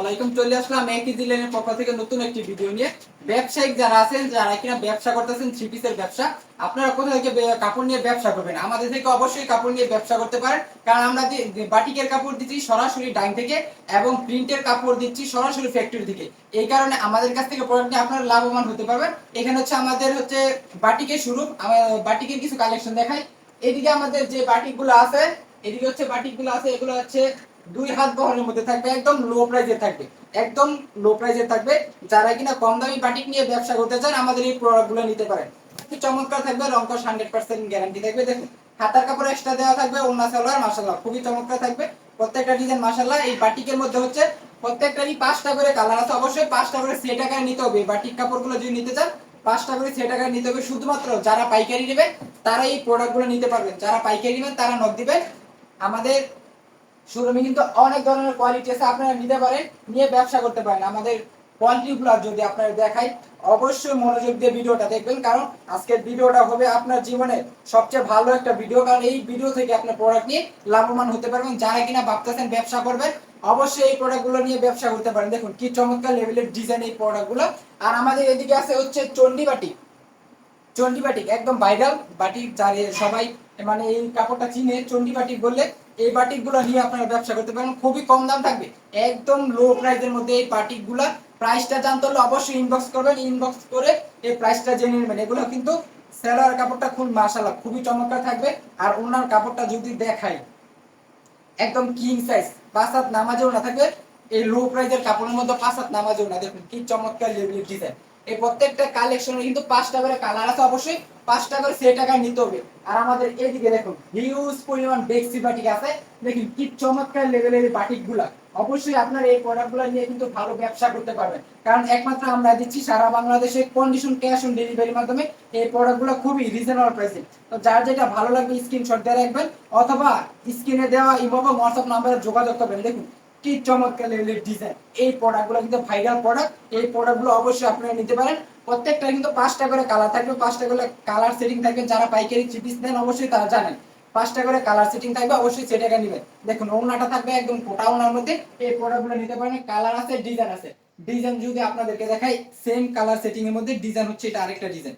আলাইকুম। চলে আসলাম নতুন একটি ভিডিও নিয়ে। ব্যবসায়িক যারা আছেন, যারা কিনা ব্যবসা করতেছেন ব্যবসা, আপনারা কোথা থেকে কাপড় নিয়ে ব্যবসা করবেন? আমাদের থেকে অবশ্যই কাপড় নিয়ে ব্যবসা করতে কারণ আমরা যে বাটিকের কাপড় দিচ্ছি সরাসরি ডাইন থেকে এবং প্রিন্টের কাপড় দিচ্ছি সরাসরি ফ্যাক্টরি থেকে। এই কারণে আমাদের কাছ থেকে প্রোডাক্ট আপনারা লাভবান হতে পারবেন। এখানে হচ্ছে আমাদের হচ্ছে বাটিকের শুরু বাটিকের কিছু কালেকশন দেখাই। এদিকে আমাদের যে বাটিকগুলো আছে, এদিকে হচ্ছে বাটিকগুলো আছে, এগুলো হচ্ছে দুই হাত বহরের মধ্যে থাকবে, একদম লো প্রাইজে থাকবে। একদম লো প্রাইজে থাকবে। যারা কিনা কম দামি বাটিক নিয়ে ব্যবসা করতে চান, আমাদের এই প্রোডাক্টগুলো নিতে পারেন। খুব চমৎকার থাকবে রংকশ হান্ড্রেড পার্সেন্ট গ্যারান্টি থাকবে। দেখুন, হাতার কাপড় এক্সট্রা দেওয়া থাকবে ওনা সালোয়ার মাসাল্লাহ খুবই চমৎকার থাকবে। প্রত্যেকটা ডিজাইন মাসাল্লাহ এই বাটিকের মধ্যে হচ্ছে প্রত্যেকটারই পাঁচটা করে কালার আছে। অবশ্যই পাঁচটা করে সেট টাকায় নিতে হবে। বাটিক কাপড়গুলো যদি নিতে চান, পাঁচটা করে সে টাকায় নিতে হবে। শুধুমাত্র যারা পাইকারি নেবে তারা এই প্রোডাক্টগুলো নিতে পারবেন। যারা পাইকারি নেবেন, তারা নক দিবেন। আমাদের শোরুমে কিন্তু অনেক ধরনের কোয়ালিটি আছে, আপনারা নিতে পারেন, নিয়ে ব্যবসা করতে পারেন। আমাদের কোয়ালিটি গুলো যদি আপনারা দেখাই, অবশ্যই মনোযোগ দিয়ে ভিডিওটা দেখবেন, কারণ আজকের ভিডিওটা হবে আপনার জীবনের সবচেয়ে ভালো একটা ভিডিও কারণ এই ভিডিও থেকে আপনার প্রোডাক্ট নিয়ে লাভবান হতে পারবেন। যারা কিনা ভাবতেছেন ব্যবসা করবেন, অবশ্যই এই প্রোডাক্টগুলো নিয়ে ব্যবসা করতে পারেন। দেখুন, কি চমৎকার লেভেলের ডিজাইন এই প্রোডাক্টগুলো আর আমাদের এদিকে আছে হচ্ছে চন্ডি বাটি চন্ডি বাটিক একদম ভাইরাল বাটি যারে সবাই মানে এই কাপড়টা চিনে চন্ডি বাটিক বললে এই বাটিকগুলো নিয়ে আপনারা ব্যবসা করতে পারেন। খুবই কম দাম থাকবে। একদম লো প্রাইসের মধ্যে এই বাটিকগুলা প্রাইসটা জানতে হলে অবশ্যই ইনবক্স করবেন। ইনবক্স করে এই প্রাইসটা জেনে নেবেন। এগুলো কিন্তু সেলার কাপড়টা খুব মাশাআল্লাহ, খুবই চমৎকার থাকবে। আর ওনার কাপড়টা যদি দেখাই, একদম কিং সাইজ পাঁচ হাত নামাজেও না থাকবে। এই লো প্রাইজের কাপড়ের মধ্যে পাঁচ হাত নামাজেও না। দেখুন কি চমৎকার ডিজাইন এই প্রত্যেকটা কালেকশনের কিন্তু পাঁচটা করে কালার আছে, অবশ্যই পাঁচটা করে সে টাকা নিতে হবে। আর আমাদের এদিকে দেখুন হিউজ পরিমাণ বেক্সি বাটিক আছে। দেখুন, কি চমৎকার লেভেলের বাটিকগুলা অবশ্যই আপনার এই প্রোডাক্টগুলা নিয়ে কিন্তু ভালো ব্যবসা করতে পারবেন। কারণ একমাত্র আমরা দিচ্ছি সারা বাংলাদেশে কন্ডিশন ক্যাশ অন ডেলিভারির মাধ্যমে এই প্রোডাক্টগুলো খুবই রিজনেবল প্রাইসে তো যার যেটা ভালো লাগবে স্ক্রিনশট দিয়ে রাখবেন, অথবা স্ক্রিনে দেওয়া ইমো বা হোয়াটসঅ্যাপ নাম্বারে যোগাযোগ করবেন। দেখুন কি চমৎকার লেভেলের ডিজাইন এই প্রোডাক্টগুলো কিন্তু ভাইরাল প্রোডাক্ট এই প্রোডাক্টগুলো অবশ্যই আপনারা নিতে পারেন। প্রত্যেকটা কিন্তু পাঁচটা করে কালার থাকবে, পাঁচটা করে কালার সেটিং থাকবে। যারা পাইকারি চিপিস দেন অবশ্যই তারা জানেন। পাঁচটা করে কালার সেটিং থাকবে, অবশ্যই সেটাকে নেবেন। দেখুন ওনাটা থাকবে একদম কোটা ওনার মধ্যে। এই প্রোডাক্টগুলো নিতে পারেন কালার আছে ডিজাইন আছে। ডিজাইন যদি আপনাদেরকে দেখাই সেম কালার সেটিং এর মধ্যে ডিজাইন হচ্ছে, এটা আরেকটা design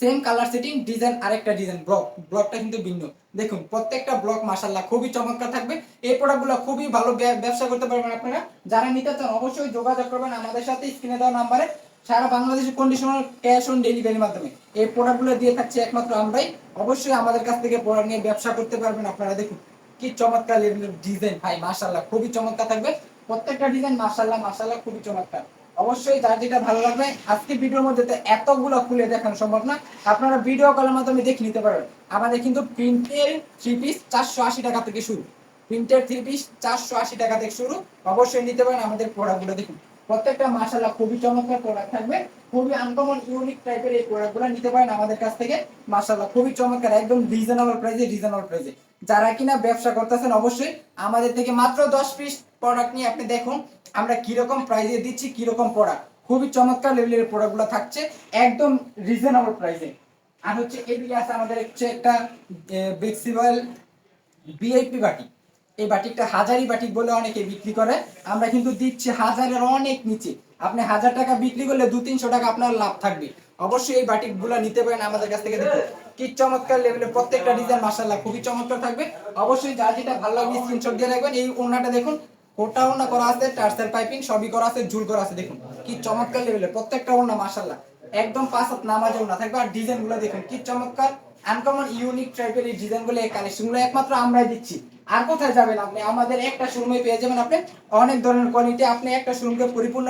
same colour setting design আরেকটা ডিজাইন ব্লক ব্লকটা কিন্তু ভিন্ন। দেখুন, প্রত্যেকটা ব্লক মাশাল্লাহ খুবই চমৎকার থাকবে। এই প্রোডাক্টগুলো খুবই ভালো ব্যবসা করতে পারবেন আপনারা। যারা নিতে চান, অবশ্যই যোগাযোগ করবেন আমাদের সাথে, স্ক্রিনে দেওয়া নাম্বারে। সারা বাংলাদেশের কন্ডিশনাল ক্যাশ অন ডেলিভারির মাধ্যমে। এই প্রোডাক্টগুলো দিয়ে থাকছে একমাত্র আমরাই। অবশ্যই আমাদের কাছ থেকে প্রোডাক্ট নিয়ে ব্যবসা করতে পারবেন আপনারা। দেখুন, কি চমৎকার ডিজাইন ভাই মাশাল্লাহ খুবই চমৎকার থাকবে। প্রত্যেকটা ডিজাইন মাশাল্লাহ মাশাল্লাহ খুবই চমৎকার। অবশ্যই যার যেটা ভালো লাগবে আজকে ভিডিওর মধ্যে তো এতগুলো খুলে দেখানো সম্ভব না। আপনারা ভিডিও কলের মাধ্যমে দেখে নিতে পারবেন। আমাদের কিন্তু প্রিন্টের থ্রি পিস চারশো আশি টাকা থেকে শুরু। প্রিন্টের থ্রি পিস চারশো আশি টাকা থেকে শুরু। অবশ্যই নিতে পারেন আমাদের প্রোডাক্টগুলো দেখুন। প্রত্যেকটা মাশাল্লাহ খুবই চমৎকার প্রোডাক্ট থাকবে। খুবই আনকমন ইউনিক টাইপের এই প্রোডাক্টগুলো নিতে পারেন আমাদের কাছ থেকে। মাশাল্লাহ খুবই চমৎকার, একদম রিজনেবল প্রাইসে রিজনেবল প্রাইসে যারা কিনা ব্যবসা করতেছেন, অবশ্যই আমাদের থেকে মাত্র দশ পিস প্রোডাক্ট নিয়ে আপনি দেখুন। আমরা কীরকম প্রাইজে দিচ্ছি, কীরকম প্রোডাক্ট খুবই চমৎকার লেভেলের প্রোডাক্টগুলো থাকছে, একদম রিজনেবল প্রাইসে আর হচ্ছে এদিকে আছে আমাদের হচ্ছে একটা বেক্সিবল ভিআইপি বাটি। এই বাটিকটা হাজারি বাটিক বলে অনেকে বিক্রি করে। আমরা কিন্তু দিচ্ছি হাজারের অনেক নিচে। আপনি হাজার টাকা বিক্রি করলে দু তিনশো টাকা আপনার লাভ থাকবে। অবশ্যই এই বাটিকগুলা নিতে পারেন আমাদের কাছ থেকে দেখুন। কি চমৎকার লেভেলের প্রত্যেকটা ডিজাইন মাসাল্লাহ খুবই চমৎকার থাকবে। অবশ্যই যার যেটা ভালো লাগবে স্ক্রিনশট দিয়ে রাখবেন। এই ওনাটা দেখুন কোটা ওনা করা আছে টার্সেল পাইপিং সবই করা আছে, ঝুল করা আছে, দেখুন। কি চমৎকার লেভেলের প্রত্যেকটা একদম পাঁচ হাত নামাজে থাকবে আর দেখুন, কি চমৎকার। আনকমন ইউনিক টাইপের এই ডিজাইনগুলো, এই কালেকশনগুলো একমাত্র আমরাই দিচ্ছি। আর কোথায় যাবেন আপনি? আমাদের একটা শোরুমে পেয়ে যাবেন আপনি। অনেক ধরনের কোয়ালিটি আপনি একটা শোরুমকে পরিপূর্ণ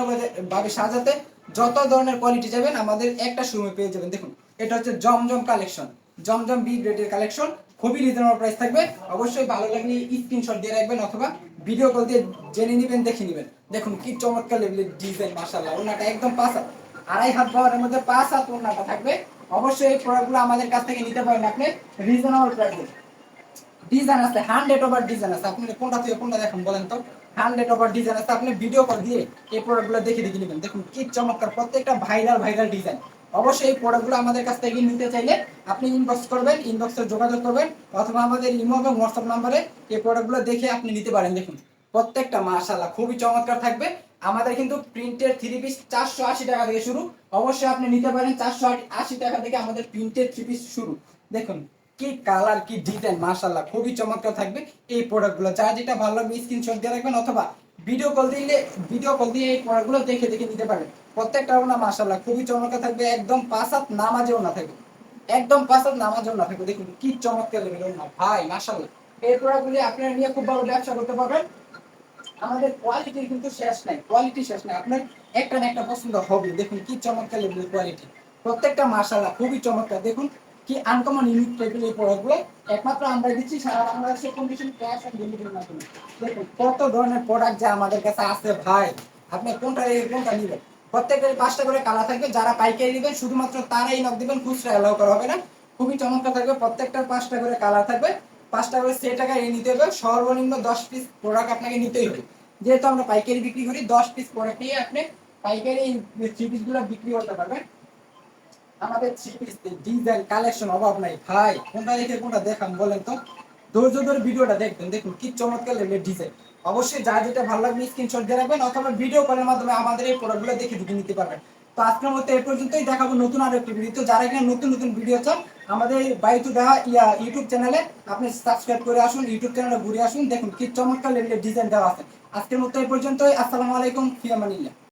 ভাবে সাজাতে যত ধরনের কোয়ালিটি যাবেন, আমাদের একটা শোরুমে পেয়ে যাবেন। দেখুন, এটা হচ্ছে জমজম কালেকশন জমজম বি গ্রেডের কালেকশন খুবই রিজনেবল প্রাইস থাকবে। অবশ্যই ভালো লাগলে স্ক্রিনশট দিয়ে রাখবেন অথবা ভিডিও কল দিয়ে জেনে নেবেন, দেখে নেবেন। দেখুন কি চমৎকার লেভেলের ডিজাইন মাশাআল্লাহ ওনাটা একদম পাঁচ হাত। আড়াই হাত পাওয়ার মধ্যে পাঁচ হাত ওনাটা থাকবে। অবশ্যই এই প্রোডাক্টগুলো আমাদের কাছ থেকে নিতে পারেন আপনি। রিজনেবল প্রাইসে ডিজাইন আছে হান্ড্রেড ওভার ডিজাইন আছে। আপনি কোনটা থেকে কোনটা দেখুন বলেন তো? হান্ড্রেড ওভার ডিজাইন আছে, আপনি ভিডিও কল দিয়ে এই প্রোডাক্টগুলো দেখে দেখে নেবেন। দেখুন কি চমৎকার, প্রত্যেকটা ভাইরাল ভাইরাল ডিজাইন অবশ্যই এই প্রোডাক্টগুলো আমাদের কাছ থেকে নিতে চাইলে আপনি ইনবক্স করবেন ইনবক্সে যোগাযোগ করবেন, অথবা আমাদের ইমো এবং হোয়াটসঅ্যাপ নাম্বারে এই প্রোডাক্টগুলো দেখে আপনি নিতে পারেন। দেখুন, প্রত্যেকটা মাশাআল্লাহ খুবই চমৎকার থাকবে। আমাদের কিন্তু প্রিন্টের থ্রি পিস চারশো আশি টাকা থেকে শুরু। অবশ্যই আপনি নিতে পারেন চারশো আশি টাকা থেকে আমাদের প্রিন্টের থ্রি পিস শুরু। দেখুন, কি কালার কি ডিজাইন মাশাআল্লাহ খুবই চমৎকার থাকবে এই প্রোডাক্টগুলো যা যেটা ভালো লাগবে স্ক্রিনশট দিয়ে রাখবেন, অথবা ভিডিও কল দিলে ভিডিও কল দিয়ে এই প্রোডাক্টগুলো দেখে দেখে নিতে পারেন প্রত্যেকটা না মাশাআল্লাহ খুবই চমৎকার থাকবে, একদম পাঁচ হাত নামাজেও না থাকবে। একদম পাঁচ হাত নামাজেও না থাকবে, দেখুন কি চমৎকার লেগে না ভাই, মাশাআল্লাহ। এই প্রোডাক্টগুলি আপনারা নিয়ে খুব ভালো ব্যবসা করতে পারবেন। আমাদের কোয়ালিটির কিন্তু শেষ নাই কোয়ালিটি শেষ নাই। আপনার একটা না একটা পছন্দ হবে। দেখুন কি চমৎকার লেভেলের কোয়ালিটি প্রত্যেকটা মাশাআল্লাহ খুবই চমৎকার। দেখুন কি আনকমন ইউনিক টাইপের এই প্রোডাক্টগুলো একমাত্র আমরা দিচ্ছি, সারা বাংলাদেশে কন্ডিশন ক্যাশ অন ডেলিভারির মাধ্যমে। দেখুন, কত ধরনের প্রোডাক্ট যা আমাদের কাছে আছে ভাই, আপনি কোনটা কোনটা নেবেন? প্রত্যেকের পাঁচটা করে কালার থাকবে, যারা পাইকারি নেবেন, শুধুমাত্র তারাই নক দিবেন, খুচরা এলাও করা হবে না। খুবই চমৎকার থাকবে, প্রত্যেকটার পাঁচটা করে কালার থাকবে। পাঁচটা করে সে টাকায় নিতে হবে, সর্বনিম্ন দশ পিস প্রোডাক্ট আপনাকে নিতেই হবে। যেহেতু আমরা পাইকারি বিক্রি করি, দশ পিস প্রোডাক্ট নিয়ে আপনি পাইকারি থ্রি পিসগুলো বিক্রি করতে পারবেন। আমাদের থ্রি পিস ডিজাইন কালেকশন অভাব নাই। ভাই, কোনটা কোনটা বলেন তো? ভিডিওটা দেখবেন। দেখুন, কি চমৎকার ডিজাইন অবশ্যই যা যেটা ভালো লাগবে স্ক্রিনশট দিয়ে রাখবেন, অথবা ভিডিও কলের মাধ্যমে আমাদের এই প্রোডাক্টগুলো দেখে নিতে পারবেন। তো আজকের মতো এই পর্যন্তই। দেখাবো নতুন আরও একটি ভিডিও তো। যারা এখানে নতুন নতুন ভিডিও চান, আমাদের বাইতু দেখা ইয়া ইউটিউব চ্যানেলে আপনি সাবস্ক্রাইব করে আসুন ইউটিউব চ্যানেলে ঘুরে আসুন। দেখুন, কি চমৎকার লেভেলের ডিজাইন দেওয়া আছে। আজকের মতো এই পর্যন্তই। আসসালামু আলাইকুম, ফিয়ামানিল্লাহ।